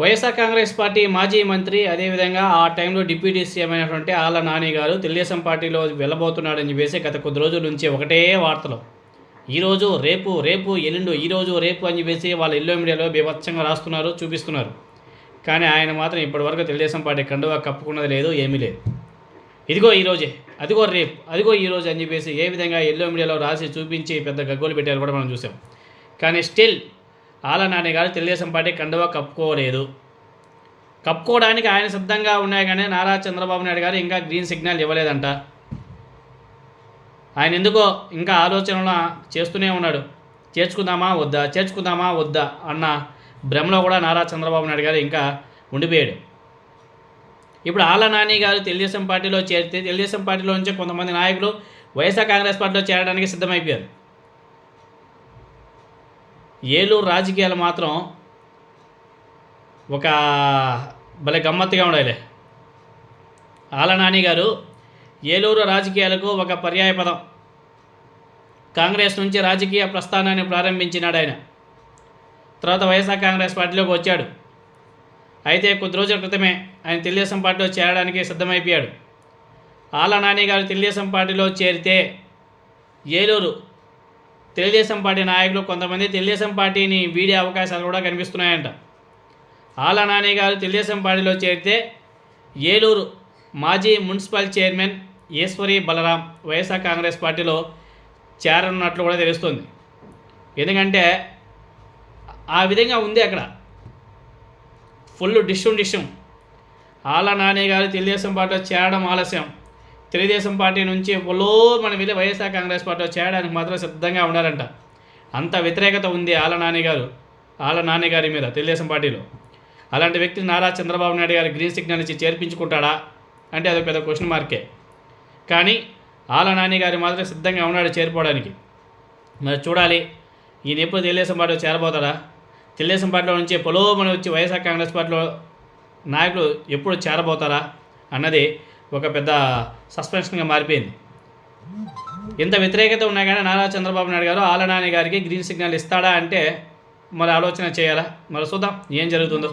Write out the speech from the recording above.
YSR Congress party మాజీ మంత్రి అదేవిధంగా ఆ టైంలో డిప్యూటీ సీఎం అయినటువంటి ఆళ్ళ నాని గారు తెలుగుదేశం పార్టీలో వెళ్ళబోతున్నాడని చెప్పేసి గత కొద్ది రోజుల నుంచి ఒకటే వార్తలు. ఈరోజు రేపు రేపు ఎల్లుండు ఈరోజు రేపు అని చెప్పేసి వాళ్ళ ఎల్లో మీడియాలో బీభత్సంగా రాస్తున్నారు చూపిస్తున్నారు. కానీ ఆయన మాత్రం ఇప్పటివరకు తెలుగుదేశం పార్టీ కండువా కప్పుకున్నది లేదు ఏమీ లేదు. ఇదిగో ఈరోజే అదిగో రేపు అదిగో ఈరోజు అని చెప్పేసి ఏ విధంగా ఎల్లో మీడియాలో రాసి చూపించి పెద్ద గగ్గోలు పెట్టారు కూడా మనం చూసాం. కానీ స్టిల్ ఆల నాని గారు తెలుగుదేశం పార్టీ కండువా కప్పుకోలేదు. కప్పుకోవడానికి ఆయన సిద్ధంగా ఉన్నాయి కానీ నారా చంద్రబాబు నాయుడు గారు ఇంకా గ్రీన్ సిగ్నల్ ఇవ్వలేదంట. ఆయన ఎందుకో ఇంకా ఆలోచనలు చేస్తూనే ఉన్నాడు. చేర్చుకుందామా వద్దా? చేర్చుకుందామా వద్దా? అన్న భ్రమలో కూడా నారా చంద్రబాబు నాయుడు గారు ఇంకా ఉండిపోయాడు. ఇప్పుడు ఆళ్ళ నాని గారు తెలుగుదేశం పార్టీలో చేరితే తెలుగుదేశం పార్టీలో నుంచి కొంతమంది నాయకులు వైఎస్ఆర్ కాంగ్రెస్ పార్టీలో చేరడానికి సిద్ధమైపోయారు. ఏలూరు రాజకీయాలు మాత్రం ఒక భలే గమ్మత్తుగా ఉండాలి ఆలనాని గారు ఏలూరు రాజకీయాలకు ఒక పర్యాయ పదం. కాంగ్రెస్ నుంచి రాజకీయ ప్రస్థానాన్ని ప్రారంభించినాడు ఆయన. తర్వాత వైఎస్ఆర్ కాంగ్రెస్ పార్టీలోకి వచ్చాడు. అయితే కొద్ది రోజుల క్రితమే ఆయన తెలుగుదేశం పార్టీలో చేరడానికి సిద్ధమైపోయాడు. ఆలనాని నాని గారు తెలుగుదేశం పార్టీలో చేరితే ఏలూరు తెలుగుదేశం పార్టీ నాయకులు కొంతమంది తెలుగుదేశం పార్టీని వీడే అవకాశాలు కూడా కనిపిస్తున్నాయంట. ఆల నాని గారు తెలుగుదేశం పార్టీలో చేరితే ఏలూరు మాజీ municipal chairman Eswari Balaram YSR Congress పార్టీలో చేరనున్నట్లు కూడా తెలుస్తుంది. ఎందుకంటే ఆ విధంగా ఉంది అక్కడ. ఫుల్ డిష్యం డిష్యం. ఆల నాని గారు తెలుగుదేశం పార్టీలో చేరడం ఆలస్యం. తెలుగుదేశం పార్టీ నుంచి పొలో మనం వెళ్ళి వైఎస్ఆర్ కాంగ్రెస్ పార్టీలో చేరడానికి మాత్రం సిద్ధంగా ఉండాలంట. అంత వ్యతిరేకత ఉంది ఆళ్ళ నాని గారు ఆళ్ళ నాని గారి మీద తెలుగుదేశం పార్టీలో. అలాంటి వ్యక్తి నారా చంద్రబాబు నాయుడు గారు గ్రీన్ సిగ్నల్ ఇచ్చి చేర్పించుకుంటాడా అంటే అది పెద్ద క్వశ్చన్ మార్కే కానీ ఆళ్ళ నాని గారు మాత్రం సిద్ధంగా ఉన్నాడు చేరిపోవడానికి మరి చూడాలి ఈయన ఎప్పుడు తెలుగుదేశం పార్టీలో చేరబోతాడా తెలుగుదేశం పార్టీలో నుంచి పొలోమని వచ్చి వైఎస్ఆర్ కాంగ్రెస్ పార్టీలో నాయకులు ఎప్పుడు చేరబోతారా అన్నది ఒక పెద్ద సస్పెన్షన్గా మారిపోయింది. ఇంత వ్యతిరేకత ఉన్నా కానీ నారా చంద్రబాబు నాయుడు గారు ఆలనాని గారికి గ్రీన్ సిగ్నల్ ఇస్తాడా అంటే మరి ఆలోచన చేయాలా? మరి చూద్దాం ఏం జరుగుతుందో.